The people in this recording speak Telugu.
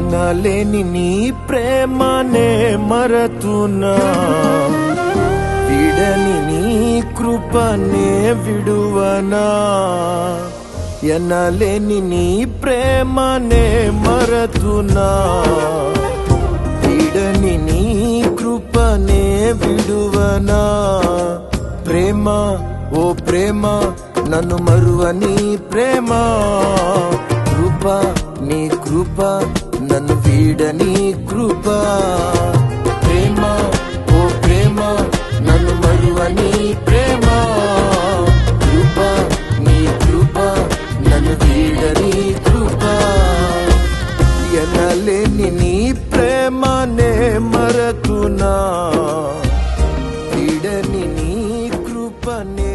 ఎనలేని నీ ప్రేమనే మరతునా విడని నీ కృపనే విడువనా. ఎనలేని నీ ప్రేమనే మరతునా విడని నీ కృపనే విడువనా. ప్రేమ ఓ ప్రేమ నన్ను మరువని ప్రేమ. కృప కృప నన్ను వీడని కృప. ప్రేమ ఓ ప్రేమ నన్ను మరువని ప్రేమ. కృప నీ కృప నన్ను వీడని కృప. ఎనలేని నీ ప్రేమనే మరకునా వీడని నీ కృపనే